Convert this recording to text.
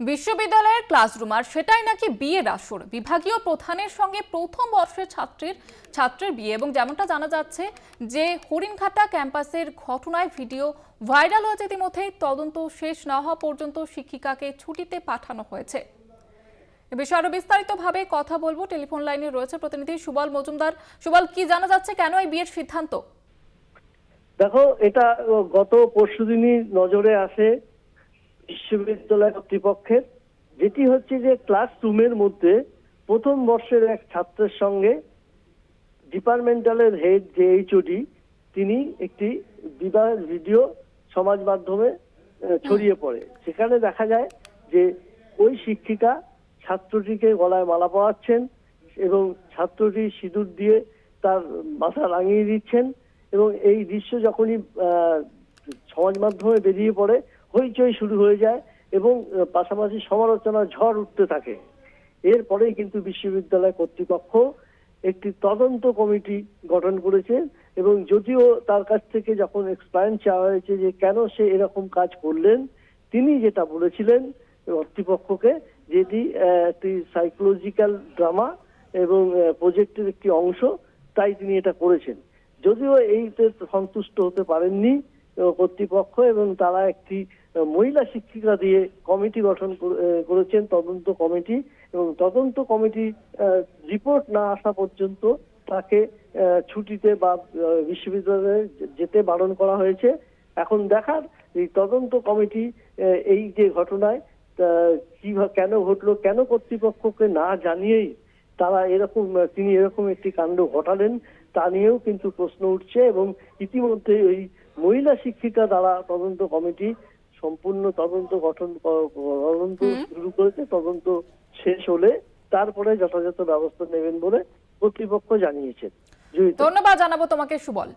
বিশ্ববিদ্যালয়ের ক্লাসরুম, আর সেটাই নাকি বিয়ের আসর। বিভাগীয় প্রধানের সঙ্গে প্রথম বর্ষের ছাত্রীর, ছাত্রের বিয়ে, এবং যেমনটা জানা যাচ্ছে যে হরিণঘাটা ক্যাম্পাসের ঘটনায় ভিডিও ভাইরাল হয়েছে ইতিমধ্যেই তদন্ত শেষ না হওয়া পর্যন্ত শিক্ষিকাকে ছুটিতে পাঠানো হয়েছে। এ বিষয়ে আরও বিস্তারিতভাবে কথা বলব। টেলিফোন লাইনে রয়েছে প্রতিনিধি সুবল মজুমদার। সুবল, কি জানা যাচ্ছে? কেন এই বিয়ের সিদ্ধান্ত? দেখো, এটা গত পরশুদিনই নজরে আসে বিশ্ববিদ্যালয় কর্তৃপক্ষের যেটি হচ্ছে যে ক্লাসরুমের মধ্যে প্রথম বর্ষের এক ছাত্রের সঙ্গে ডিপার্টমেন্টালের হেড যে এইচওডি তিনি একটি বিবাহ ভিডিও সমাজ মাধ্যমে ছড়িয়ে পড়ে। সেখানে দেখা যায় যে ওই শিক্ষিকা ছাত্রটিকে গলায় মালা পরাচ্ছেন এবং ছাত্রটি সিঁদুর দিয়ে তার মাথা রাঙিয়ে দিচ্ছেন এবং এই দৃশ্য যখনই সমাজ মাধ্যমে বেরিয়ে পড়ে হইচই শুরু হয়ে যায় এবং পাশাপাশি সমালোচনার ঝড় উঠতে থাকে। এরপরেই কিন্তু বিশ্ববিদ্যালয় কর্তৃপক্ষ একটি তদন্ত কমিটি গঠন করেছে এবং যদিও তার কাছ থেকে যখন এক্সপ্লেন চাওয়া হয়েছে যে কেন সে এরকম কাজ করলেন, তিনি যেটা বলেছিলেন কর্তৃপক্ষকে, যেটি একটি সাইকোলজিক্যাল ড্রামা এবং প্রজেক্টের একটি অংশ, তাই তিনি এটা করেছেন। যদিও এইতে সন্তুষ্ট হতে পারেননি কর্তৃপক্ষ এবং তারা একটি মহিলা শিক্ষিকা দিয়ে কমিটি গঠন করেছেন, তদন্ত কমিটি এবং তদন্ত কমিটি রিপোর্ট না আসা পর্যন্ত তাকে ছুটিতে বা বিশ্ববিদ্যালয়ে যেতে বারণ করা হয়েছে। এখন দেখার এই তদন্ত কমিটি এই যে ঘটনায় কি কেন ঘটলো, কেন কর্তৃপক্ষকে না জানিয়েই তারা এরকম, তিনি এরকম একটি কাণ্ড ঘটালেন, তা নিয়েও কিন্তু প্রশ্ন উঠছে এবং ইতিমধ্যে ওই মহিলা শিক্ষিকা দ্বারা তদন্ত কমিটি সম্পূর্ণ তদন্ত গঠন তদন্ত শুরু করেছে তদন্ত শেষ হলে তারপরে যথাযথ ব্যবস্থা নেবেন বলে কর্তৃপক্ষ জানিয়েছেন ধন্যবাদ জানাব তোমাকে সুবল।